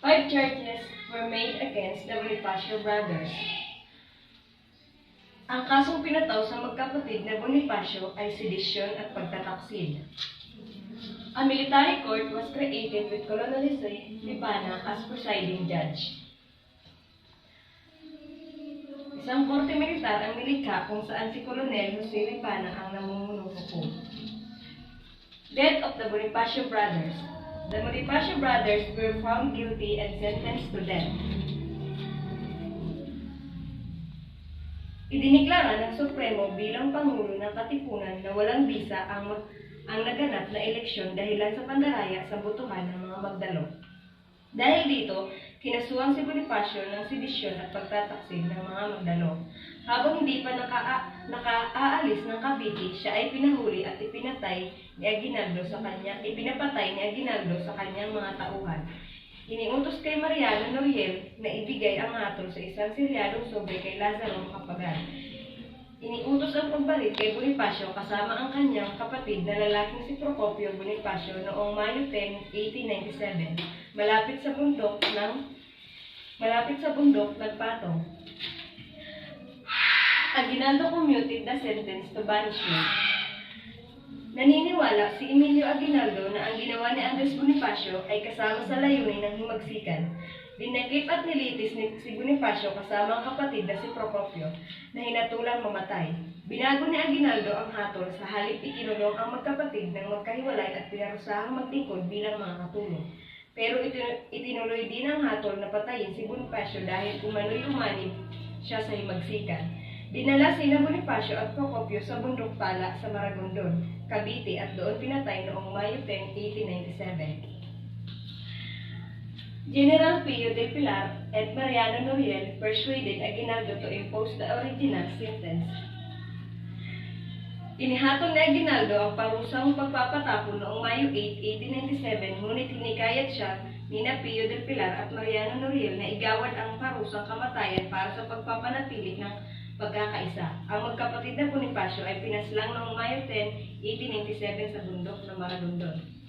Five charges were made against the Bonifacio brothers. Ang kasong pinataw sa magkapatid na Bonifacio ay sedition at pagtataksil. A military court was created with Colonel Jose Libana as presiding judge. Isang korte militar ang nilikha kung saan si Colonel Jose Libana ang namumuno po. Death of the Bonifacio brothers. The Bonifacio brothers were found guilty and sentenced to death. Idiniklara ng Supremo bilang Pangulo ng Katipunan na walang bisa ang, ang naganap na eleksyon dahilan sa pandaraya sa botohan ng mga magdalo. Dahil dito, kinasuhan si Bonifacio ng sedisyon at pagtataksil ng mga magdalo. Habang hindi pa naka, nakaaalis ng Cavite, siya ay pinahuli at ipinatay ni Aguinaldo sa kanya, ipinapatay ni Aguinaldo sa kanyang mga tauhan. Iniutos kay Mariano Noriel na ibigay ang hatol sa isang silyadong sobre kay Lazaro Capagal. Iniutos ang pagbalik kay Bonifacio kasama ang kanyang kapatid na lalaking si Procopio Bonifacio noong Mayo 10, 1897, malapit sa bundok ng malapit sa bundok ng Patong. Aguinaldo commuted the sentence to banishment. Naniniwala si Emilio Aguinaldo na ang ginawa ni Andres Bonifacio ay kasama sa layunin ng himagsikan. Dinakip at nilitis ni si Bonifacio kasama ang kapatid na si Procopio na hinatulang mamatay. Binago ni Aguinaldo ang hatol sa halip ikinulong ang magkapatid ng magkahiwalay at pinarusahang magtingkod bilang mga katulong. Pero iti- itinuloy din ang hatol na patayin si Bonifacio dahil umano'y umanib siya sa himagsikan. Dinala sina Bonifacio at Procopio sa bundok pala sa Maragondon, Cavite at doon pinatay noong Mayo 10, 1897. General Pio del Pilar at Mariano Noriel persuaded Aguinaldo to impose the original sentence. Inihatol ni Aguinaldo ang parusang pagpapatapon noong Mayo 8, 1897, ngunit hinikayat siya ni Pio del Pilar at Mariano Noriel na igawad ang parusang kamatayan para sa pagpapanatili ng pagkakaisa. Ang magkapatid na Bonifacio ay pinaslang noong Mayo 10, 1897 sa bundok ng Maragondon.